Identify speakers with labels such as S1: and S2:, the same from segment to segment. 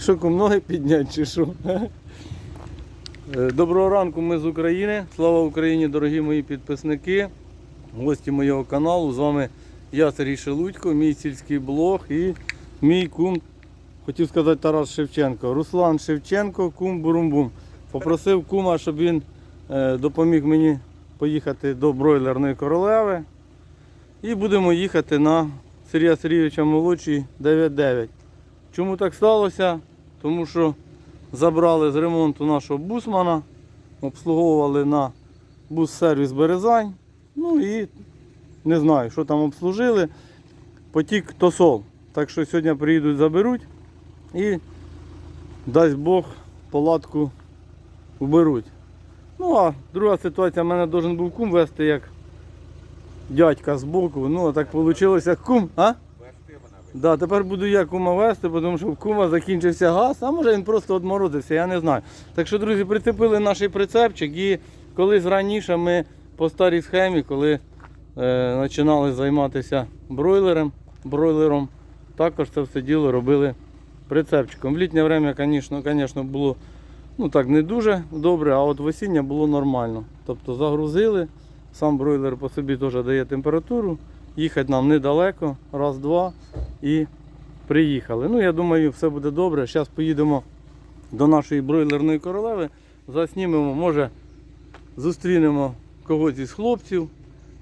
S1: Що кум, ноги підняти чи що? Е, Доброго ранку, ми з України. Слава Україні, дорогі мої підписники, гості моєго каналу. З вами я, Сергій Шелудько, мій сільський блог і мій кум, хотів сказати Тарас Шевченко. Руслан Шевченко, кум Бурумбум. Попросив кума, щоб він е, допоміг мені поїхати до бройлерної королеви. І будемо їхати на Сергія Сергійовича молодший 9.9. Чому так сталося? Тому що забрали з ремонту нашого бусмана, обслуговували на бус-сервіс Березань. Ну і не знаю, що там обслужили. Потік тосол. Так що сьогодні приїдуть, заберуть і дасть Бог палатку уберуть. Ну а друга ситуація, в мене должен був кум вести як дядька з боку. Ну а так вийшло кум, а? Да, тепер буду я кума вести, тому що в кума закінчився газ, а може він просто одморозився, я не знаю. Так що, друзі, прицепили наш прицепчик і колись раніше ми по старій схемі, коли е, починали займатися бройлером, бройлером, також це все діло робили прицепчиком. В літнє время, звісно, звісно, було ну так не дуже добре, а от в осіннє було нормально. Тобто загрузили, сам бройлер по собі теж дає температуру. Їхати нам недалеко, раз-два і приїхали. Ну, я думаю, все буде добре. Зараз поїдемо до нашої бройлерної королеви, заснімемо, може зустрінемо когось із хлопців,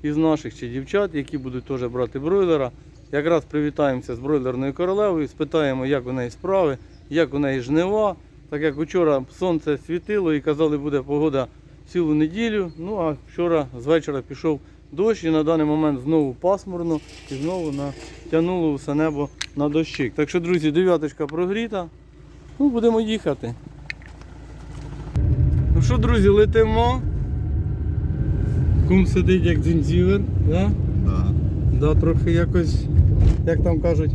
S1: із наших чи дівчат, які будуть теж брати бройлера. Якраз привітаємося з бройлерною королевою, спитаємо, як у неї справи, як у неї жнива. Так як вчора сонце світило і казали, буде погода цілу неділю. Ну а вчора з вечора пішов дощ і на даний момент знову пасмурно і знову натягнуло все небо на дощик. Так що, друзі, дев'яточка прогріта. Ну, будемо їхати. Ну що, друзі, летимо. Кум сидить як дзінзівер, да?
S2: Да.
S1: Да, трохи якось, як там кажуть,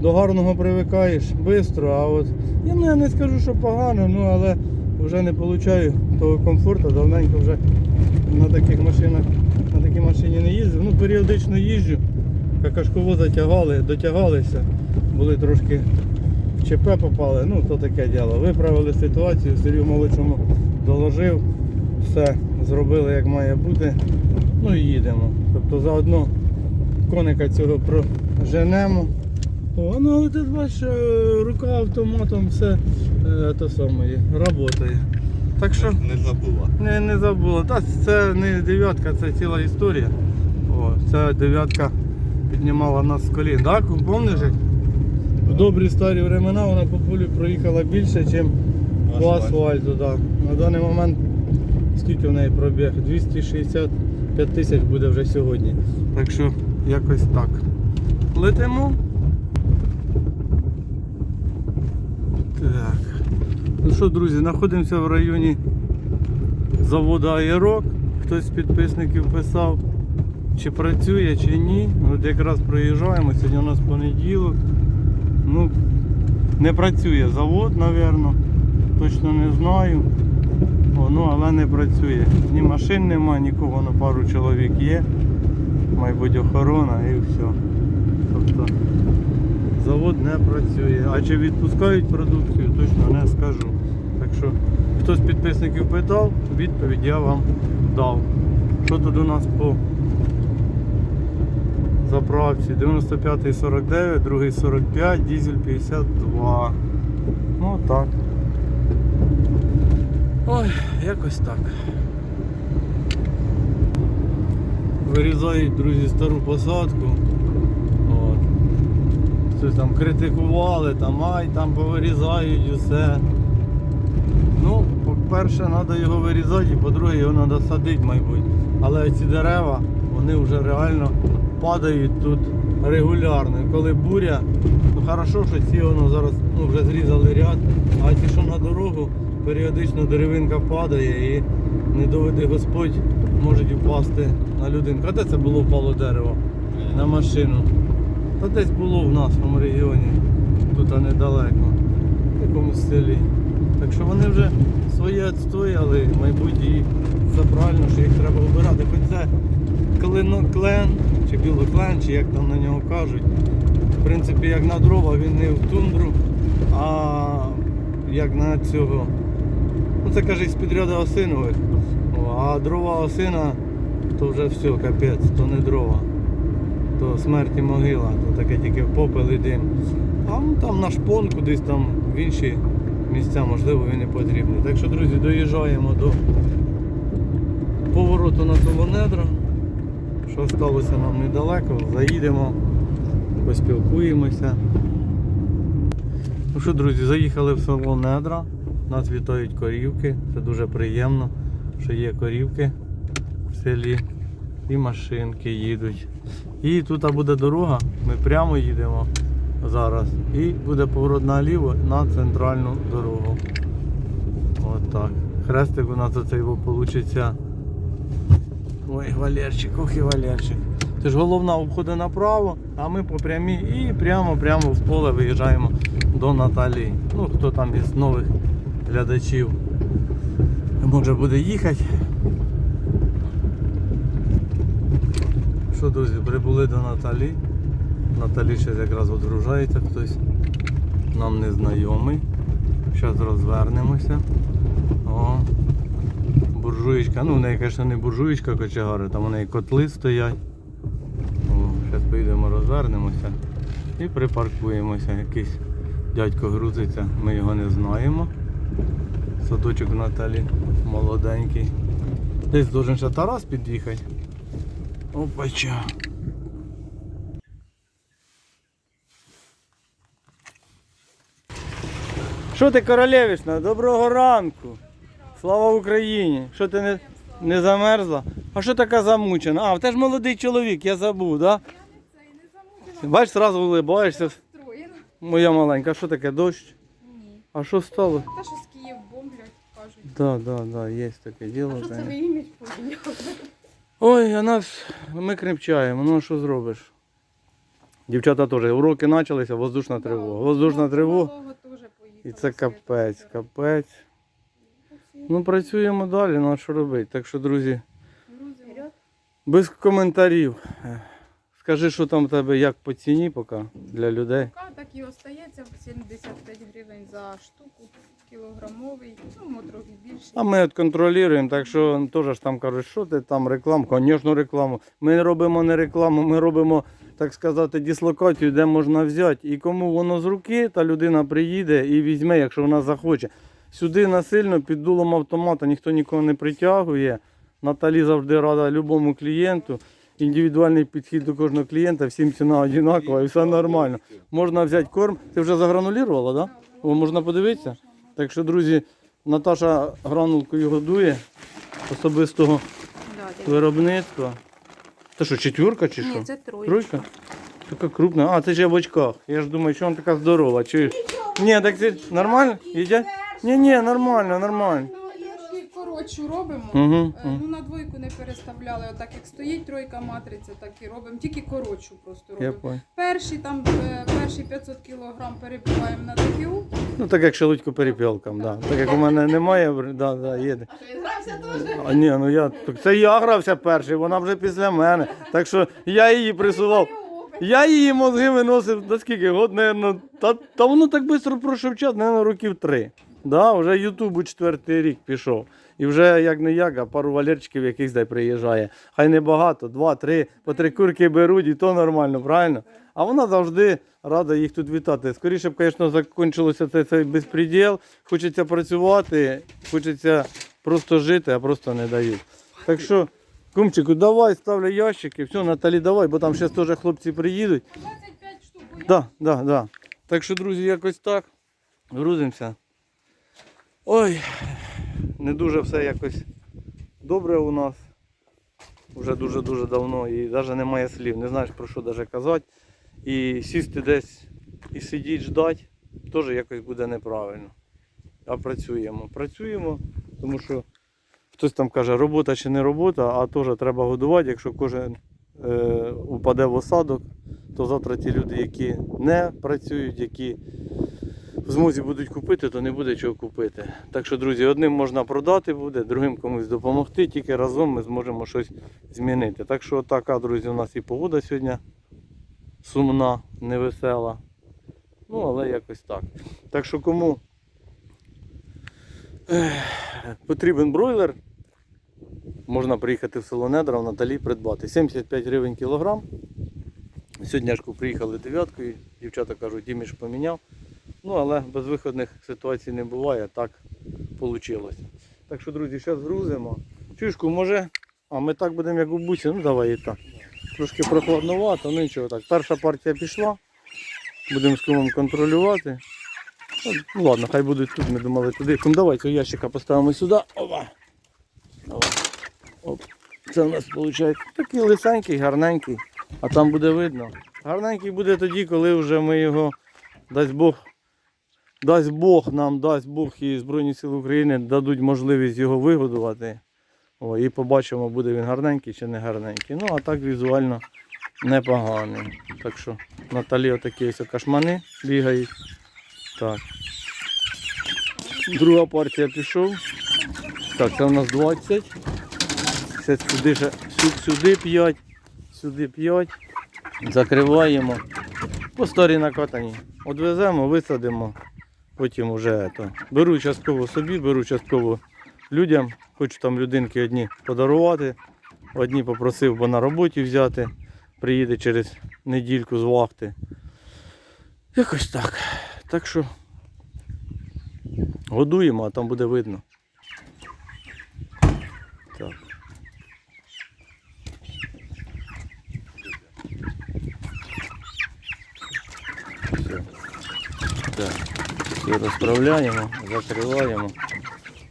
S1: до гарного привикаєш швидко, а от я, ну, я не скажу, що погано, ну але вже не получаю того комфорту, давненько вже на таких машинах, на такій машині не їздив. Ну, періодично їжджу, какашковоза тягали, дотягалися, були трошки в ЧП попали, ну то таке діло. Виправили ситуацію, Сергію молодшому доложив, все зробили як має бути. Ну і їдемо. Тобто заодно коника цього проженемо. О, ну але ти бачиш, е, рука автоматом все е, то саме працює. Так що
S2: Не забула.
S1: не, не забула. Та це не дев'ятка, це ціла історія. О, ця дев'ятка піднімала нас з колін. Так, помниш? В добрі старі времена вона по полю проїхала більше, ніж по
S2: Асфальт.
S1: асфальту. Да. На даний момент скільки в неї пробіг? 265 тисяч буде вже сьогодні. Так що якось так. Летимо. Так. Ну що, друзі, знаходимося в районі заводу Аєрок. Хтось з підписників писав, чи працює, чи ні. От якраз проїжджаємо, сьогодні у нас понеділок. Ну, не працює завод, напевно. Точно не знаю. О, ну, але не працює. Ні машин нема, нікого на пару чоловік є. Мабуть, охорона і все. Тобто завод не працює. А чи відпускають продукцію, точно не скажу. Що, хто з підписників питав, відповідь я вам дав. Що тут у нас по заправці? 95-й 49, другий 45, дізель 52. Ну так. Ой, якось так. Вирізають, друзі, стару посадку. От. Щось там критикували, там ай, там повирізають усе. По-перше, треба його вирізати, і по-друге, його треба садити, мабуть. Але ці дерева, вони вже реально падають тут регулярно. Коли буря, ну хорошо, що ці воно зараз ну, вже зрізали ряд, а ті, що на дорогу, періодично деревинка падає і не доведе Господь, можуть впасти на людинку. А де це було впало дерево? На машину. Та десь було в нашому регіоні, тут а недалеко, в якомусь селі. Так що вони вже своє відстояли, і це правильно, що їх треба обирати. Хоч це клен, чи білоклен, чи як там на нього кажуть. В принципі, як на дрова, він не в тундру, а як на цього. Ну це каже з підряду осинових. А дрова осина то вже все, капець, то не дрова. То смерть і могила, то таке тільки попел і дим. А ну, там на шпон кудись там в інші місця, можливо, і потрібний. Так що, друзі, доїжджаємо до повороту на Солонедра. Що сталося нам недалеко, заїдемо, поспілкуємося. Ну що, друзі, заїхали в село Недра. Нас вітають корівки. Це дуже приємно, що є корівки в селі. І машинки їдуть. І тут буде дорога, ми прямо їдемо зараз. І буде поворот наліво на центральну дорогу. От так. Хрестик у нас оцей вийде. Ой, Валерчик, ох і Валерчик. Це ж головна обходить направо, а ми по прямій і прямо-прямо в поле виїжджаємо до Наталі. Ну, хто там із нових глядачів може буде їхати. Що, друзі, прибули до Наталі. Наталі ще якраз відгружається хтось. Нам не знайомий. Зараз розвернемося. О, буржуєчка. Ну, в неї, звісно, не буржуєчка кочегари, там у неї котли стоять. Зараз поїдемо, розвернемося і припаркуємося. Якийсь дядько грузиться, ми його не знаємо. Садочок Наталі молоденький. Десь должен ще Тарас під'їхати. Опача. Що ти, королевична? Доброго ранку. Слава Україні. Що ти не, не замерзла? А що така замучена? А, те ж молодий чоловік, я забув, так? Да? Бачиш, одразу улибаєшся. Моя маленька, а що таке дощ?
S2: Ні.
S1: А що стало?
S2: Та що з Київ бомблять, кажуть.
S1: Да, да, да, є таке діло.
S2: А що це ви імідж поміняли?
S1: Ой, а нас ми крепчаємо, ну а що зробиш? Дівчата теж, уроки почалися, воздушна тривога. Воздушна тривога. І це капець, капець. Ну працюємо далі, ну а що робити? Так що, друзі, без коментарів. Скажи, що там в тебе як по ціні поки для людей.
S2: Пока так і остається 75 гривень за штуку, кілограмовий, ну, трохи більше.
S1: А ми от контролюємо, так що теж ж там кажуть, що ти там рекламу, звісно, рекламу. Ми робимо не рекламу, ми робимо, так сказати, дислокацію, де можна взяти. І кому воно з руки, та людина приїде і візьме, якщо вона захоче. Сюди насильно під дулом автомата ніхто нікого не притягує. Наталі завжди рада любому клієнту. Індивідуальний підхід до кожного клієнта, всім ціна однакова і все нормально. Можна взяти корм. Ти вже загранулювала, так? Да? Можна подивитися? Так що, друзі, Наташа гранулкою годує особистого виробництва. Це що, четверка чи що?
S2: Ні, це тройка.
S1: Тройка? Така крупна. А, це ж я в очках. Я ж думаю, що вона така здорова. Чи... Ні, так це нормально? Їдять? Ні, ні, нормально, нормально.
S2: Ну, робимо.
S1: Угу,
S2: Е,
S1: угу.
S2: Ну, на двойку не переставляли, отак як стоїть тройка матриця, так і робимо. Тільки коротшу просто
S1: Я
S2: робимо.
S1: понял.
S2: Перші там е, перші 500 кг перебиваємо на ДКУ.
S1: Ну так як шелудько перепілкам, да. Так як у мене немає, да, да, їде. А ні, ну я. Так це я грався перший, вона вже після мене. Так що я її присував. Я її мозги виносив, на скільки год, наверно, та, та воно так швидко пройшов час, наверно, років три. Да, вже Ютубу четвертий рік пішов. І вже як не як, а пару валерчиків якихось дай приїжджає. Хай не багато, два-три, по три курки беруть, і то нормально, правильно? А вона завжди рада їх тут вітати. Скоріше б, звісно, закінчилося цей, цей безпреділ. Хочеться працювати, хочеться просто жити, а просто не дають. Так що, кумчику, давай, ставлю ящики, все, Наталі, давай, бо там ще теж хлопці приїдуть.
S2: 25 штук.
S1: Да, да, да. Так що, друзі, якось так. Грузимося. Ой, не дуже все якось добре у нас. Вже дуже-дуже давно і навіть немає слів. Не знаєш про що навіть казати. І сісти десь і сидіти, ждати, теж якось буде неправильно. А працюємо. Працюємо, тому що хтось там каже, робота чи не робота, а теж треба годувати, якщо кожен е, упаде в осадок, то завтра ті люди, які не працюють, які в змозі будуть купити, то не буде чого купити. Так що, друзі, одним можна продати буде, другим комусь допомогти, тільки разом ми зможемо щось змінити. Так що така, друзі, у нас і погода сьогодні сумна, невесела. Ну, але якось так. Так що кому потрібен бройлер. Можна приїхати в село Недра, в Наталі придбати. 75 гривень кілограм. Сьогодні аж приїхали дев'яткою. Дівчата кажуть, Діміш поміняв. Ну, але безвиходних ситуацій не буває, так вийшло. Так що, друзі, зараз грузимо. Чушку, може, а ми так будемо як у бусі, ну давай і так. Трошки прохладновато, ну нічого так. Перша партія пішла. Будемо з кумом контролювати. Ну, Ну ладно, хай будуть тут, ми думали туди. Кум, давай цього ящика поставимо сюди. Опа. Оп. Це у нас виходить такий лисенький, гарненький, а там буде видно. Гарненький буде тоді, коли вже ми його, дасть Бог, дасть Бог нам, дасть Бог і Збройні Сили України дадуть можливість його вигодувати. О, і побачимо, буде він гарненький чи не гарненький. Ну, а так візуально непоганий. Так що Наталі отакі ось кашмани бігають. Так. Друга партія пішов. Так, це у нас 20. Це сюди, ще, сюди 5, сюди 5. Закриваємо. По старій накатані. Одвеземо, висадимо. Потім вже то. Беру частково собі, беру частково людям. Хочу там людинки одні подарувати. Одні попросив, бо на роботі взяти. Приїде через недільку з вахти. Якось так. Так що годуємо, а там буде видно. Так. Все. Так. Все розправляємо, закриваємо.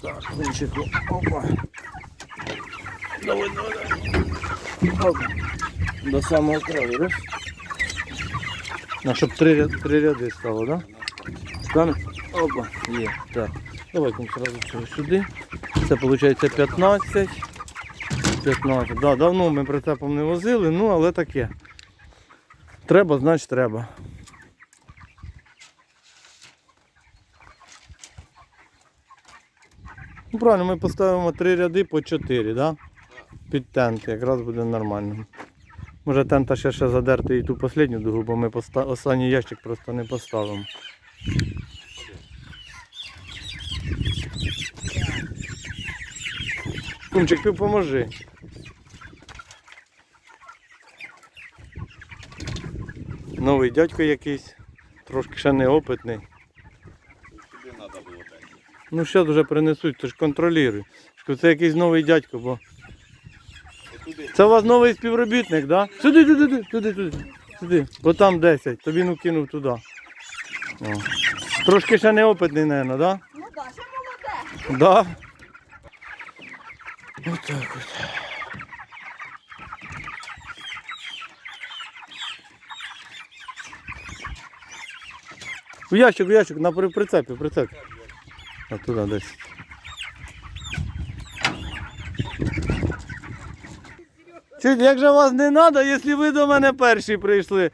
S1: Так, винчику. Опа. Давай, давай, давай. Опа. До самого краю, раз. Ну, щоб три, три ряди стало? Да? Стане? Опа, є. Так. Давай кум цього сюди. Це виходить 15. 15. Да, давно ми прицепом не возили, ну але таке. Треба, значить треба. Ну, правильно, ми поставимо три ряди по 4, да? Під тент, якраз буде нормально. Може тента ще ще задерти і ту останню дугу, бо ми останній ящик просто не поставимо. Кумчик, ти поможи. Новий дядько якийсь, трошки ще неопитний.
S3: Сюди треба було дати.
S1: Ну зараз вже принесуть, ти ж контролюй. Це якийсь новий дядько, бо. Це у вас новий співробітник, так? Да? Сюди, туди, туди, туди, туди. Сюди. Бо там 10, тобі ну кинув туди. О. Трошки ще неопитний, мабуть, да?
S2: Ну так, ще молоде.
S1: Да. Отак от. В ящик, в ящик, на при- прицепі, прицепі. А туди десь. Як же вас не треба, якщо ви до мене перші прийшли?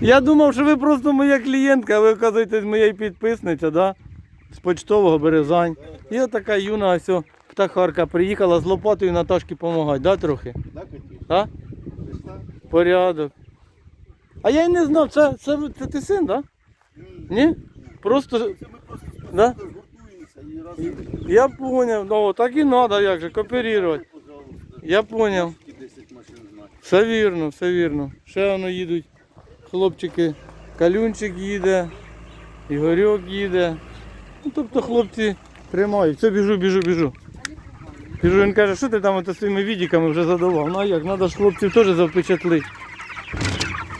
S1: Я думав, що ви просто моя клієнтка, ви оказуєтесь моя підписниця, да? З почтового Березань. І така юна ось птахарка приїхала з лопатою Наташки допомагати, да, трохи?
S3: Весна?
S1: Порядок. А я й не знав, це, це, це ти син, так? Да? Ні? Просто. Да? Я поняв, ну так і треба, як же, кооперувати. Я поняв.
S3: І 10 машин знати.
S1: Все вірно, все вірно. Ще воно їдуть хлопчики. Калюнчик їде, Ігорьок їде. Ну, тобто хлопці тримають. Все, біжу, біжу, біжу. Біжу, він каже, що ти там ото своїми відіками вже задавав. Ну а як, треба ж хлопців теж запечатлити.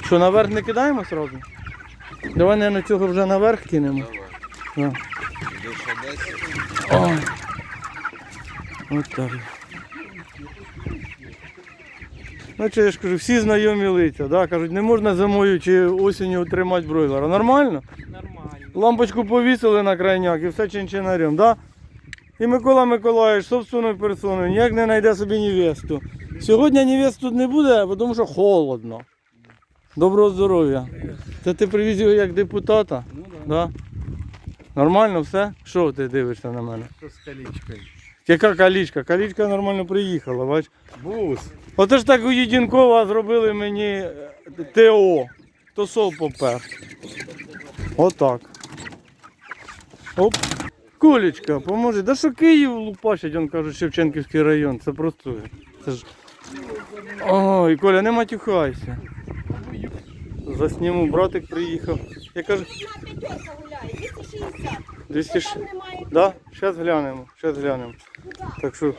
S1: Що, наверх не кидаємо одразу? Давай, наверное, цього вже наверх кинемо. Да. О. От так. Ну, чи я ж кажу, всі знайомі лиця, да? кажуть, не можна зимою чи осінню тримати бройлера. Нормально?
S4: Нормально.
S1: Лампочку повісили на крайняк і все чинчинарем, да? І Микола Миколаївич собственною персоною ніяк не знайде собі невесту. Сьогодні невест тут не буде, тому що холодно. Доброго здоров'я. Це ти привіз його як депутата?
S4: Ну да.
S1: Да? Нормально все? Що ти дивишся на мене?
S4: Що з калічкою?
S1: Яка калічка? Калічка нормально приїхала, бач.
S4: Бус.
S1: Оце ж так у Єдінкова зробили мені е, ТО. То сол попер. Отак. Оп. Колечка, поможи. Да що Київ лупашить, він каже, Шевченківський район. Це просто. Це ж... Ой, Коля, не матюхайся. Засніму, братик приїхав. Я кажу,
S4: П'ятерка гуляє, 260.
S1: 200...
S4: Там немає
S1: Да? Зараз глянемо, зараз глянемо. Так що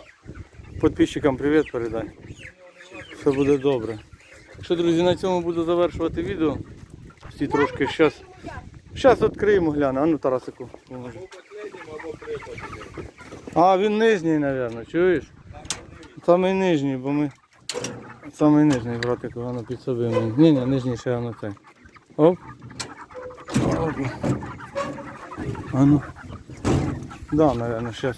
S1: підписчикам привіт передай. Все буде добре. Що, друзі, на цьому буду завершувати відео. Всі трошки зараз. Зараз відкриємо, гляну. А ну Тарасику. А, він нижній, мабуть, чуєш? Самий нижній, бо ми. Самий нижній, братику, воно під собою. Ні, ні, нижній ще воно цей. Оп. Оп. А ну. Да, наверное, сейчас.